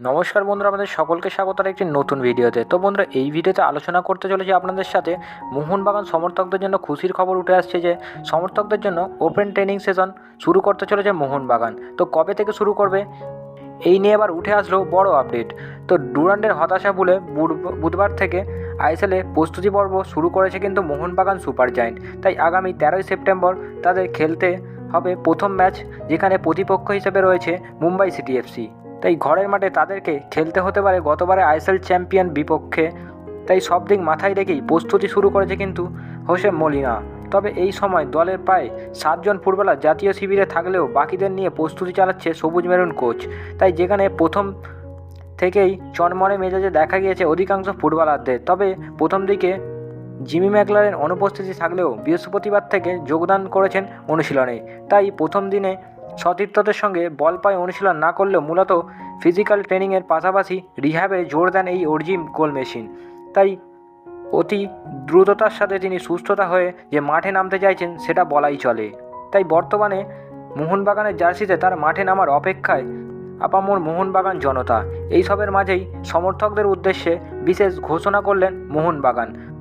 নমস্কার বন্ধুরা আমাদের সকলকে স্বাগত একটি নতুন ভিডিওতে। তো বন্ধুরা, এই ভিডিওতে আলোচনা করতে চলেছি আপনাদের সাথে মোহনবাগান সমর্থকদের জন্য খুশির খবর উঠে আসছে যে, সমর্থকদের জন্য ওপেন ট্রেনিং সেশন শুরু করতে চলেছে মোহনবাগান। তো কবে থেকে শুরু করবে? এই নিয়ে এবার উঠে আসলো বড় আপডেট তো ডুরান্ডের হতাশা ভুলে বুধ- বুধবার থেকে আইএসএলে প্রস্তুতি পর্ব শুরু করেছে কিন্তু মোহনবাগান সুপার জায়েন্ট। তাই আগামী তেরোই সেপ্টেম্বর তাদের খেলতে হবে প্রথম ম্যাচ, যেখানে প্রতিপক্ষ হিসেবে রয়েছে মুম্বাই সিটি এফসি তাই ঘরের মাঠে তাদেরকে খেলতে হতে পারে গতবারে আইএসএল চ্যাম্পিয়ন বিপক্ষে। তাই সব দিক মাথায় রেখেই প্রস্তুতি শুরু করেছে কিন্তু হোসে মলিনা। তবে এই সময় দলের প্রায় সাতজন ফুটবলার জাতীয় শিবিরে থাকলেও বাকিদের নিয়ে প্রস্তুতি চালাচ্ছে সবুজ মেরুন কোচ। তাই যেখানে প্রথম থেকেই চনমনে মেজাজে দেখা গিয়েছে অধিকাংশ ফুটবলারদের। তবে প্রথম দিকে জিমি ম্যাকলারের অনুপস্থিতি থাকলেও বৃহস্পতিবার থেকে যোগদান করেছেন অনুশীলনে। তাই প্রথম দিনে সতীর্থদের সঙ্গে বল পায়ে অনুশীলন না করলেও মূলত ফিজিক্যাল ট্রেনিংয়ের পাশাপাশি রিহ্যাবে জোর দেন এই অর্জিম গোল মেশিন তাই অতি দ্রুততার সাথে তিনি সুস্থতা হয়ে যে মাঠে নামতে চাইছেন, সেটা বলাই চলে। তাই বর্তমানে মোহনবাগানের জার্সিতে তার মাঠে নামার অপেক্ষায় আপামোর মোহনবাগান জনতা। এইসবের মাঝেই সমর্থকদের উদ্দেশ্যে বিশেষ ঘোষণা করলেন মোহনবাগান।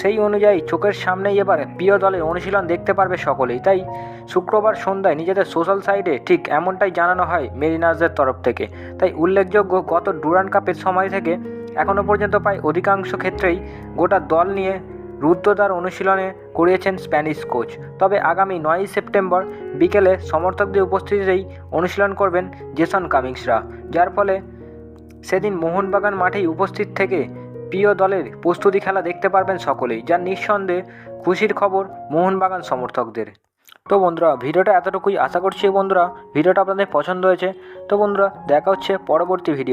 সেই অনুযায়ী চোখের সামনেই এবার প্রিয় দলের অনুশীলন দেখতে পারবে সকলেই। তাই শুক্রবার সন্ধ্যায় নিজেদের সোশ্যাল সাইটে ঠিক এমনটাই জানানো হয় মেরিনার্সদের তরফ থেকে। তাই উল্লেখযোগ্য গত ডুরান কাপের সময় থেকে এখনও পর্যন্ত প্রায় অধিকাংশ ক্ষেত্রেই গোটা দল নিয়ে রুদ্রদার অনুশীলনে করিয়েছেন স্প্যানিশ কোচ। তবে আগামী নয়ই সেপ্টেম্বর বিকেলে সমর্থকদের উপস্থিতিতেই অনুশীলন করবেন জেসন কামিংসরা। যার ফলে সেদিন মোহনবাগান মাঠেই উপস্থিত থেকে প্রিয় দলের প্রস্তুতি খেলা দেখতে পারবেন সকলেই, যা নিঃসন্দেহে খুশির খবর মোহনবাগান সমর্থকদের। তো বন্ধুরা, ভিডিওটা এতটুকুই। আশা করছি বন্ধুরা, ভিডিওটা আপনাদের পছন্দ হয়েছে। তো বন্ধুরা, দেখা হচ্ছে পরবর্তী ভিডিও